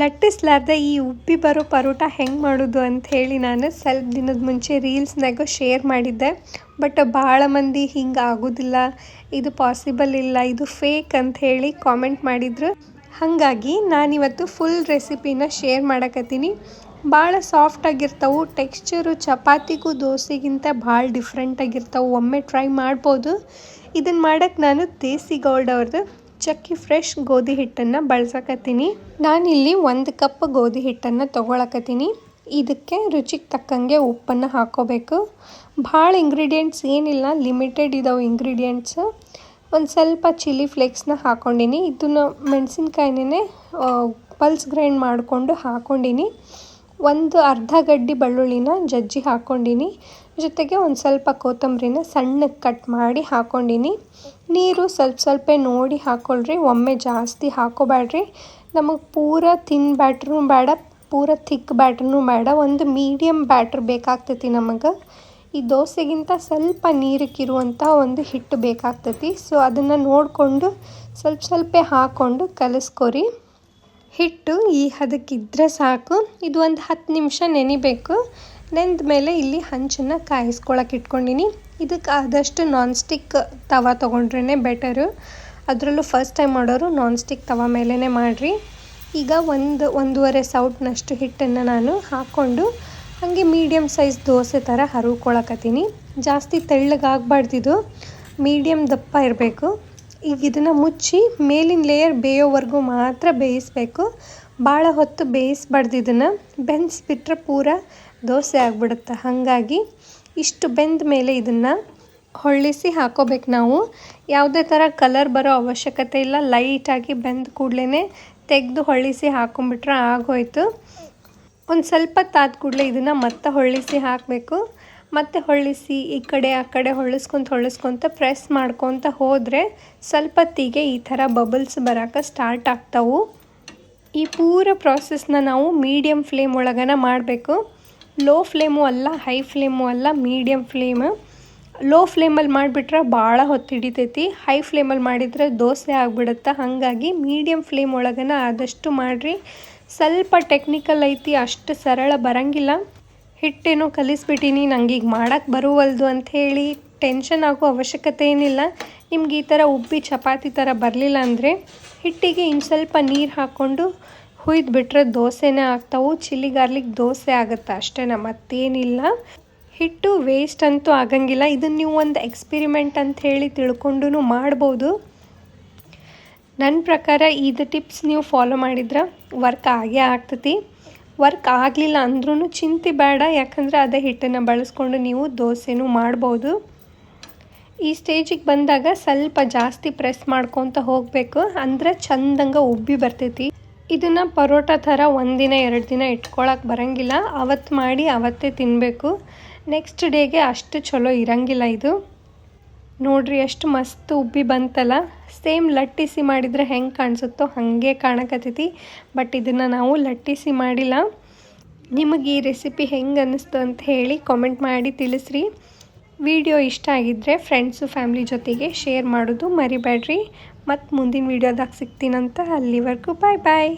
ಲಟ್ಟಿಸ್ಲಾರ್ದೆ ಈ ಉಬ್ಬಿ ಬರೋ ಪರೋಟ ಹೆಂಗೆ ಮಾಡೋದು ಅಂತ ಹೇಳಿ ನಾನು ಸ್ವಲ್ಪ ದಿನದ ಮುಂಚೆ ರೀಲ್ಸ್ನಾಗ ಶೇರ್ ಮಾಡಿದ್ದೆ. ಬಟ್ ಭಾಳ ಮಂದಿ ಹಿಂಗೆ ಆಗೋದಿಲ್ಲ, ಇದು ಪಾಸಿಬಲ್ ಇಲ್ಲ, ಇದು ಫೇಕ್ ಅಂತ ಹೇಳಿ ಕಾಮೆಂಟ್ ಮಾಡಿದ್ರು. ಹಾಗಾಗಿ ನಾನಿವತ್ತು ಫುಲ್ ರೆಸಿಪಿನ ಶೇರ್ ಮಾಡಕತ್ತೀನಿ. ಭಾಳ ಸಾಫ್ಟ್ ಆಗಿರ್ತಾವೆ, ಟೆಕ್ಸ್ಚರು ಚಪಾತಿಗೂ ದೋಸೆಗಿಂತ ಭಾಳ ಡಿಫ್ರೆಂಟಾಗಿರ್ತವೆ ಒಮ್ಮೆ ಟ್ರೈ ಮಾಡ್ಬೋದು. ಇದನ್ನು ಮಾಡೋಕ್ಕೆ ನಾನು ದೇಸಿ ಗೌಲ್ಡ್ ಅವ್ರದ್ದು ಚಕ್ಕಿ ಫ್ರೆಶ್ ಗೋಧಿ ಹಿಟ್ಟನ್ನು ಬಳಸಕತ್ತೀನಿ. ನಾನಿಲ್ಲಿ ಒಂದು ಕಪ್ ಗೋಧಿ ಹಿಟ್ಟನ್ನು ತೊಗೊಳಕತ್ತೀನಿ. ಇದಕ್ಕೆ ರುಚಿಗೆ ತಕ್ಕಂಗೆ ಉಪ್ಪನ್ನು ಹಾಕೋಬೇಕು. ಭಾಳ ಇಂಗ್ರೀಡಿಯೆಂಟ್ಸ್ ಏನಿಲ್ಲ ಲಿಮಿಟೆಡ್ ಇದಾವೆ ಇಂಗ್ರೀಡಿಯೆಂಟ್ಸು ಒಂದು ಸ್ವಲ್ಪ ಚಿಲ್ಲಿ ಫ್ಲೇಕ್ಸ್ನ ಹಾಕ್ಕೊಂಡಿನಿ ಇದನ್ನು ಮೆಣಸಿನ್ಕಾಯಿನೇ ಪಲ್ಸ್ ಗ್ರೈಂಡ್ ಮಾಡಿಕೊಂಡು ಹಾಕ್ಕೊಂಡಿನಿ ಒಂದು ಅರ್ಧ ಗಡ್ಡಿ ಬೆಳ್ಳುಳ್ಳಿನ ಜಜ್ಜಿ ಹಾಕ್ಕೊಂಡಿನಿ. ಜೊತೆಗೆ ಒಂದು ಸ್ವಲ್ಪ ಕೊತ್ತಂಬರಿನ ಸಣ್ಣಕ್ಕೆ ಕಟ್ ಮಾಡಿ ಹಾಕ್ಕೊಂಡಿನಿ. ನೀರು ಸ್ವಲ್ಪ ಸ್ವಲ್ಪ ನೋಡಿ ಹಾಕ್ಕೊಳ್ರಿ ಒಮ್ಮೆ ಜಾಸ್ತಿ ಹಾಕೋಬೇಡ್ರಿ ನಮಗೆ ಪೂರ ತಿನ್ ಬ್ಯಾಟ್ರೂ ಬೇಡ, ಪೂರ ಥಿಕ್ ಬ್ಯಾಟ್ರೂ ಬೇಡ, ಒಂದು ಮೀಡಿಯಮ್ ಬ್ಯಾಟ್ರ್ ಬೇಕಾಗ್ತೈತಿ ನಮಗೆ. ಈ ದೋಸೆಗಿಂತ ಸ್ವಲ್ಪ ನೀರಕ್ಕಿರುವಂಥ ಒಂದು ಹಿಟ್ಟು ಬೇಕಾಗ್ತೈತಿ. ಸೊ ಅದನ್ನು ನೋಡಿಕೊಂಡು ಸ್ವಲ್ಪ ಸ್ವಲ್ಪ ಹಾಕ್ಕೊಂಡು ಕಲಿಸ್ಕೊರಿ. ಹಿಟ್ಟು ಈ ಹದಕ್ಕಿದ್ರೆ ಸಾಕು. ಇದು ಒಂದು ಹತ್ತು ನಿಮಿಷ ನೆನಿಬೇಕು. ನೆಂದ ಮೇಲೆ ಇಲ್ಲಿ ಹಂಚನ್ನು ಕಾಯಿಸ್ಕೊಳಕ್ಕೆ ಇಟ್ಕೊಂಡಿನಿ. ಇದಕ್ಕೆ ಆದಷ್ಟು ನಾನ್ ಸ್ಟಿಕ್ ತವ ತೊಗೊಂಡ್ರೇ ಬೆಟರು ಅದರಲ್ಲೂ ಫಸ್ಟ್ ಟೈಮ್ ಮಾಡೋರು ನಾನ್ ಸ್ಟಿಕ್ ತವ ಮೇಲೇ ಮಾಡಿರಿ. ಈಗ ಒಂದು, ಒಂದೂವರೆ ಸೌಟ್ನಷ್ಟು ಹಿಟ್ಟನ್ನು ನಾನು ಹಾಕ್ಕೊಂಡು ಹಾಗೆ ಮೀಡಿಯಮ್ ಸೈಜ್ ದೋಸೆ ಥರ ಹರುಕೊಳಕತ್ತೀನಿ ಜಾಸ್ತಿ ತೆಳ್ಳಗಾಗಬಾರ್ದಿದು. ಮೀಡಿಯಮ್ ದಪ್ಪ ಇರಬೇಕು. ಈಗ ಇದನ್ನು ಮುಚ್ಚಿ ಮೇಲಿನ ಲೇಯರ್ ಬೇಯೋವರೆಗೂ ಮಾತ್ರ ಬೇಯಿಸಬೇಕು. ಭಾಳ ಹೊತ್ತು ಬೇಯಿಸ್ಬಾರ್ದು ಇದನ್ನು. ಬೆಂದಿಸ್ಬಿಟ್ರೆ ಪೂರ ದೋಸೆ ಆಗಿಬಿಡುತ್ತೆ. ಹಾಗಾಗಿ ಇಷ್ಟು ಬೆಂದ ಮೇಲೆ ಇದನ್ನು ಹೊಳ್ಳಿಸಿ ಹಾಕೋಬೇಕು ನಾವು. ಯಾವುದೇ ಥರ ಕಲರ್ ಬರೋ ಅವಶ್ಯಕತೆ ಇಲ್ಲ. ಲೈಟಾಗಿ ಬೆಂದ ಕೂಡಲೇ ತೆಗೆದು ಹೊಳ್ಳಿಸಿ ಹಾಕೊಂಬಿಟ್ರೆ ಆಗೋಯ್ತು. ಒಂದು ಸ್ವಲ್ಪ ತಾದ ಕೂಡಲೇ ಇದನ್ನು ಮತ್ತೆ ಹೊಳ್ಳಿಸಿ ಹಾಕಬೇಕು. ಮತ್ತೆ ಹೊಳ್ಳಿಸಿ ಈ ಕಡೆ ಆ ಕಡೆ ಹೊಳ್ಳಿಸ್ಕೊಂತ ಹೊಳ್ಳಿಸ್ಕೊಂತ ಪ್ರೆಸ್ ಮಾಡ್ಕೊತ ಹೋದರೆ ಸ್ವಲ್ಪ ಹೊತ್ತಿಗೆ ಈ ಥರ ಬಬಲ್ಸ್ ಬರೋಕೆ ಸ್ಟಾರ್ಟ್ ಆಗ್ತಾವು. ಈ ಪೂರ ಪ್ರಾಸೆಸ್ನ ನಾವು ಮೀಡಿಯಮ್ ಫ್ಲೇಮ್ ಒಳಗನ ಮಾಡಬೇಕು. ಲೋ ಫ್ಲೇಮು ಅಲ್ಲ, ಹೈ ಫ್ಲೇಮು ಅಲ್ಲ ಮೀಡಿಯಮ್ ಫ್ಲೇಮ್. ಲೋ ಫ್ಲೇಮಲ್ಲಿ ಮಾಡಿಬಿಟ್ರೆ ಭಾಳ ಹೊತ್ತು ಹಿಡಿತೈತಿ. ಹೈ ಫ್ಲೇಮಲ್ಲಿ ಮಾಡಿದರೆ ದೋಸೆ ಆಗಿಬಿಡುತ್ತೆ. ಹಾಗಾಗಿ ಮೀಡಿಯಮ್ ಫ್ಲೇಮ್ ಒಳಗನ ಆದಷ್ಟು ಮಾಡಿರಿ. ಸ್ವಲ್ಪ ಟೆಕ್ನಿಕಲ್ ಐತಿ, ಅಷ್ಟು ಸರಳ ಬರಂಗಿಲ್ಲ. ಹಿಟ್ಟೇನೋ ಕಲಿಸ್ಬಿಟ್ಟೀನಿ ಈಗ ಮಾಡೋಕ್ಕೆ ಬರುವಲ್ದು ಅಂಥೇಳಿ ಟೆನ್ಷನ್ ಆಗೋ ಅವಶ್ಯಕತೆ ಏನಿಲ್ಲ. ನಿಮ್ಗೆ ಈ ಥರ ಉಬ್ಬಿ ಚಪಾತಿ ಥರ ಬರಲಿಲ್ಲ ಅಂದರೆ ಹಿಟ್ಟಿಗೆ ಇನ್ನು ಸ್ವಲ್ಪ ನೀರು ಹಾಕ್ಕೊಂಡು ಹುಯ್ದು ಬಿಟ್ಟರೆ ದೋಸೆನೇ ಆಗ್ತಾವು, ಚಿಲ್ಲಿ ಗಾರ್ಲಿಕ್ ದೋಸೆ ಆಗುತ್ತೆ ಅಷ್ಟೇ ಮತ್ತೇನಿಲ್ಲ ಹಿಟ್ಟು ವೇಸ್ಟ್ ಅಂತೂ ಆಗಂಗಿಲ್ಲ. ಇದನ್ನು ನೀವು ಒಂದು ಎಕ್ಸ್ಪಿರಿಮೆಂಟ್ ಅಂತ ಹೇಳಿ ತಿಳ್ಕೊಂಡು ಮಾಡ್ಬೋದು. ನನ್ನ ಪ್ರಕಾರ ಇದು ಟಿಪ್ಸ್ ನೀವು ಫಾಲೋ ಮಾಡಿದ್ರೆ ವರ್ಕ್ ಆಗೇ ಆಗ್ತೈತಿ. ವರ್ಕ್ ಆಗಲಿಲ್ಲ ಅಂದ್ರೂ ಚಿಂತೆ ಬೇಡ, ಯಾಕಂದರೆ ಅದೇ ಹಿಟ್ಟನ್ನು ಬಳಸ್ಕೊಂಡು ನೀವು ದೋಸೆನೂ ಮಾಡ್ಬೋದು. ಈ ಸ್ಟೇಜಿಗೆ ಬಂದಾಗ ಸ್ವಲ್ಪ ಜಾಸ್ತಿ ಪ್ರೆಸ್ ಮಾಡ್ಕೊತ ಹೋಗಬೇಕು, ಅಂದರೆ ಚಂದಂಗೆ ಉಬ್ಬಿ ಬರ್ತೈತಿ. ಇದನ್ನು ಪರೋಟ ಥರ ಒಂದಿನ, ಎರಡು ದಿನ ಇಟ್ಕೊಳಕ್ಕೆ ಬರೋಂಗಿಲ್ಲ. ಅವತ್ತು ಮಾಡಿ ಅವತ್ತೇ ತಿನ್ನಬೇಕು ನೆಕ್ಸ್ಟ್ ಡೇಗೆ ಅಷ್ಟು ಚಲೋ ಇರಂಗಿಲ್ಲ ಇದು. ನೋಡ್ರಿ ಎಷ್ಟು ಮಸ್ತ್ ಉಬ್ಬಿ ಬಂತಲ್ಲ. ಸೇಮ್ ಲಟ್ಟಿಸಿ ಮಾಡಿದರೆ ಹೆಂಗೆ ಕಾಣಿಸುತ್ತೋ ಹಾಗೆ ಕಾಣಕತ್ತೈತಿ. ಬಟ್ ಇದನ್ನು ನಾವು ಲಟ್ಟಿಸಿ ಮಾಡಿಲ್ಲ. ನಿಮಗೆ ಈ ರೆಸಿಪಿ ಹೆಂಗೆ ಅನ್ನಿಸ್ತು ಅಂತ ಹೇಳಿ ಕಾಮೆಂಟ್ ಮಾಡಿ ತಿಳಿಸ್ರಿ. ವಿಡಿಯೋ ಇಷ್ಟ ಆಗಿದ್ದರೆ ಫ್ರೆಂಡ್ಸು ಫ್ಯಾಮ್ಲಿ ಜೊತೆಗೆ ಶೇರ್ ಮಾಡೋದು ಮರಿಬೇಡ್ರಿ ಮತ್ತು ಮುಂದಿನ ವೀಡಿಯೋದಾಗ ಸಿಗ್ತೀನಂತ ಅಲ್ಲಿವರೆಗೂ ಬಾಯ್ ಬಾಯ್